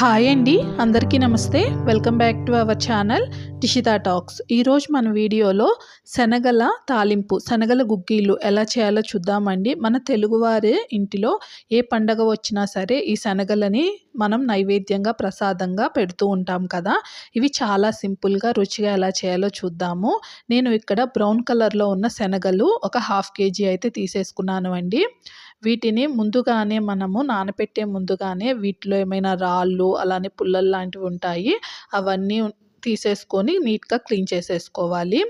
Hi అండి అందరికీ నమస్తే. Welcome back to our channel Tishita talks ఈరోజు మన వీడియోలో శనగల తాలింపు శనగల గుగ్గీలు ఎలా చేయాలో చూద్దామండి. మన తెలుగువారి ఇంటిలో ఏ పండగ వచ్చినా సరే ఈ శనగలని మనం నైవేద్యంగా ప్రసాదంగా పెడుతూ ఉంటాం కదా. ఇవి చాలా సింపుల్గా రుచిగా ఎలా చేయాలో చూద్దాము. నేను ఇక్కడ బ్రౌన్ కలర్లో ఉన్న శనగలు ఒక హాఫ్ కేజీ అయితే తీసేసుకున్నాను అండి. వీటిని ముందుగానే మనము నానపెట్టే ముందుగానే వీటిలో ఏమైనా రాళ్ళు అలానే పుల్లలు లాంటివి ఉంటాయి అవన్నీ తీసేసుకొని నీట్గా క్లీన్ చేసేసుకోవాలి.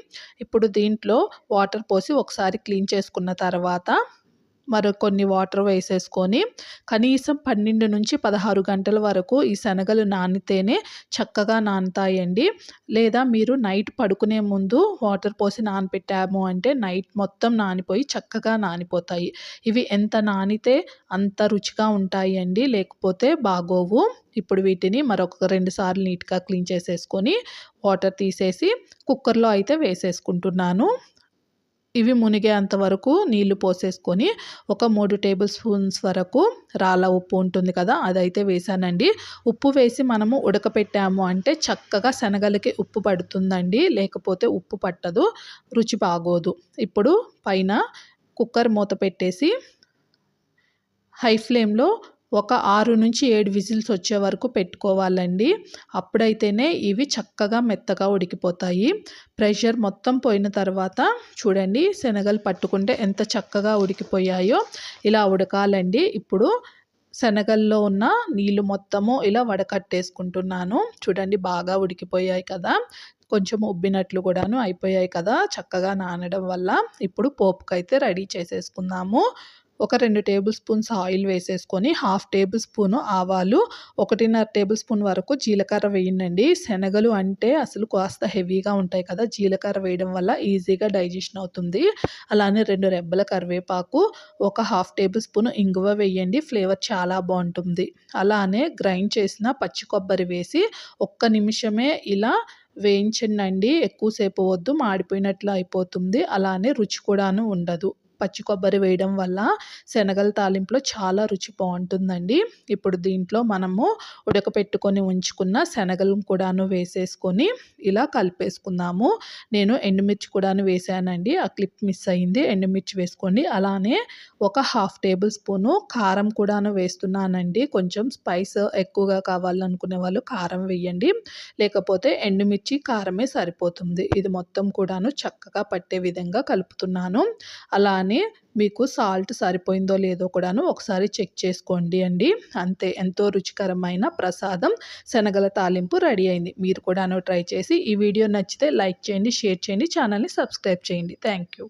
ఇప్పుడు దీంట్లో వాటర్ పోసి ఒకసారి క్లీన్ చేసుకున్న తర్వాత మరి కొన్ని వాటర్ వేసేసుకొని కనీసం పన్నెండు నుంచి పదహారు గంటల వరకు ఈ శనగలు నానితేనే చక్కగా నానుతాయండి. లేదా మీరు నైట్ పడుకునే ముందు వాటర్ పోసి నానపెట్టాము అంటే నైట్ మొత్తం నానిపోయి చక్కగా నానిపోతాయి. ఇవి ఎంత నానితే అంత రుచిగా ఉంటాయి అండి లేకపోతే బాగోవు. ఇప్పుడు వీటిని మరొక రెండు సార్లు నీట్గా క్లీన్ చేసేసుకొని వాటర్ తీసేసి కుక్కర్లో అయితే వేసేసుకుంటున్నాను. ఇవి మునిగేంత వరకు నీళ్ళు పోసేసుకొని ఒక మూడు టేబుల్ స్పూన్స్ వరకు రాళ్ళ ఉప్పు ఉంటుంది కదా అదైతే వేసానండి. ఉప్పు వేసి మనము ఉడకపెట్టాము అంటే చక్కగా శనగలకి ఉప్పు పడుతుందండి లేకపోతే ఉప్పు పట్టదు రుచి బాగోదు. ఇప్పుడు పైన కుక్కర్ మూత పెట్టేసి హై ఫ్లేమ్లో ఒక ఆరు నుంచి ఏడు విజిల్స్ వచ్చే వరకు పెట్టుకోవాలండి. అప్పుడైతేనే ఇవి చక్కగా మెత్తగా ఉడికిపోతాయి. ప్రెషర్ మొత్తం పోయిన తర్వాత చూడండి శనగలు పట్టుకుంటే ఎంత చక్కగా ఉడికిపోయాయో ఇలా ఉడకాలండి. ఇప్పుడు శనగల్లో ఉన్న నీళ్ళు మొత్తము ఇలా వడకట్టేసుకుంటున్నాను. చూడండి బాగా ఉడికిపోయాయి కదా. కొంచెం ఉబ్బినట్లు కూడాను అయిపోయాయి కదా చక్కగా నానడం వల్ల. ఇప్పుడు పోపుకైతే రెడీ చేసేసుకుందాము. ఒక రెండు టేబుల్ స్పూన్స్ ఆయిల్ వేసేసుకొని హాఫ్ టేబుల్ స్పూను ఆవాలు ఒకటిన్నర టేబుల్ స్పూన్ వరకు జీలకర్ర వేయండి శనగలు అంటే అసలు కాస్త హెవీగా ఉంటాయి కదా జీలకర్ర వేయడం వల్ల ఈజీగా డైజెషన్ అవుతుంది. అలానే రెండు రెబ్బల కరివేపాకు ఒక హాఫ్ టేబుల్ స్పూన్ ఇంగువ వేయండి ఫ్లేవర్ చాలా బాగుంటుంది. అలానే గ్రైండ్ చేసిన పచ్చి కొబ్బరి వేసి ఒక్క నిమిషమే ఇలా వేయించండి ఎక్కువసేపు వద్దు మాడిపోయినట్లు అయిపోతుంది. అలానే రుచి కూడాను ఉండదు. పచ్చి కొబ్బరి వేయడం వల్ల శనగల తాలింపులో చాలా రుచి బాగుంటుందండి. ఇప్పుడు దీంట్లో మనము ఉడకపెట్టుకొని ఉంచుకున్న శనగలను కూడాను వేసేసుకొని ఇలా కలిపేసుకుందాము. నేను ఎండుమిర్చి కూడాను వేసానండి. ఆ క్లిప్ మిస్ అయింది. ఎండుమిర్చి వేసుకోండి. అలానే ఒక హాఫ్ టేబుల్ స్పూను కారం కూడాను వేస్తున్నానండి. కొంచెం స్పైస్ ఎక్కువగా కావాలనుకునే వాళ్ళు కారం వేయండి. లేకపోతే ఎండుమిర్చి కారమే సరిపోతుంది. ఇది మొత్తం కూడాను చక్కగా పట్టే విధంగా కలుపుతున్నాను. అలానే కానీ మీకు సాల్ట్ సరిపోయిందో లేదో కూడాను ఒకసారి చెక్ చేసుకోండి అండి. అంతే ఎంతో రుచికరమైన ప్రసాదం శనగల తాలింపు రెడీ అయింది. మీరు కూడాను ట్రై చేసి ఈ వీడియో నచ్చితే లైక్ చేయండి షేర్ చేయండి ఛానల్ని సబ్స్క్రైబ్ చేయండి. Thank you